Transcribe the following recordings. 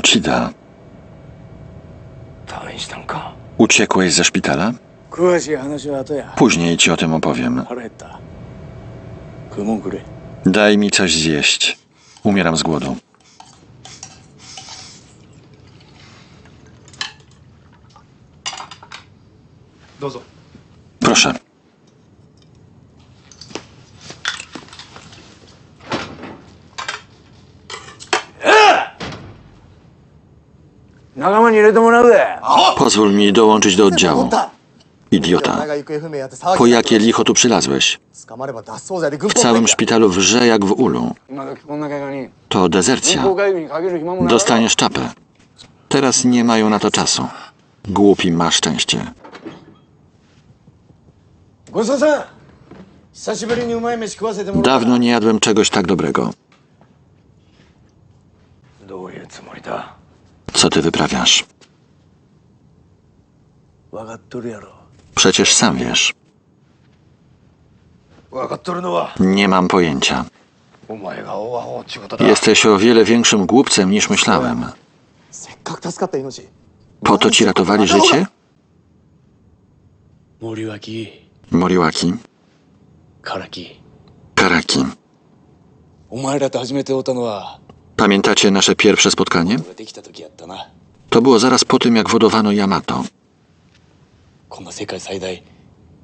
Uchida, uciekłeś ze szpitala? Później ci o tym opowiem. Daj mi coś zjeść. Umieram z głodu. Pozwól mi dołączyć do oddziału. Idiota. Po jakie licho tu przylazłeś? W całym szpitalu wrze jak w ulu. To dezercja. Dostaniesz czapę. Teraz nie mają na to czasu. Głupi ma szczęście. Dawno nie jadłem czegoś tak dobrego co ty wyprawiasz. Przecież sam wiesz. Nie mam pojęcia. Jesteś o wiele większym głupcem niż myślałem. Po to ci ratowali życie? Moriwaki. Karaki. Karaki. Pamiętacie nasze pierwsze spotkanie? To było zaraz po tym, jak wodowano Yamato.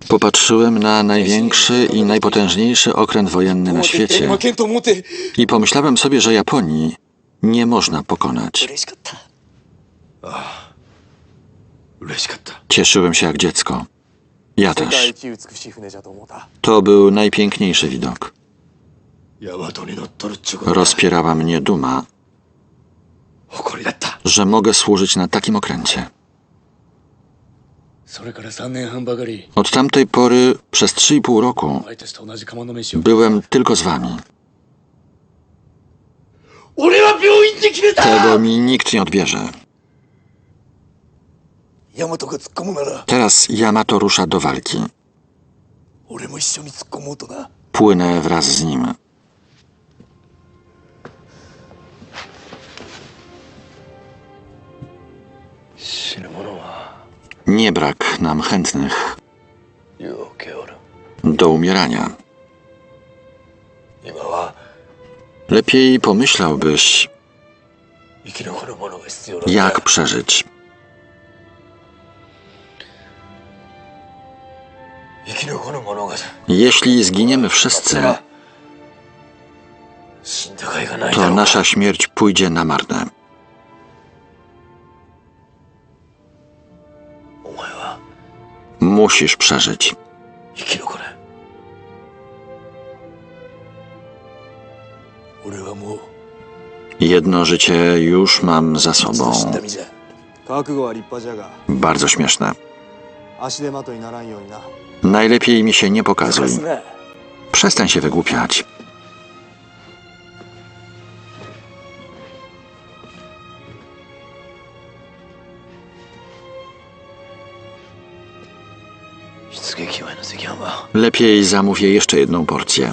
Popatrzyłem na największy i najpotężniejszy okręt wojenny na świecie i pomyślałem sobie, że Japonii nie można pokonać. Cieszyłem się jak dziecko. Ja też. To był najpiękniejszy widok. Rozpierała mnie duma, że mogę służyć na takim okręcie. Od tamtej pory przez 3,5 roku byłem tylko z wami. Tego mi nikt nie odbierze. Teraz Yamato rusza do walki. Płynę wraz z nim. Nie brak nam chętnych do umierania. Lepiej pomyślałbyś, jak przeżyć. Jeśli zginiemy wszyscy, to nasza śmierć pójdzie na marne. Musisz przeżyć. Jedno życie już mam za sobą. Bardzo śmieszne. Najlepiej mi się nie pokazuj. Przestań się wygłupiać. Lepiej zamówię jeszcze jedną porcję.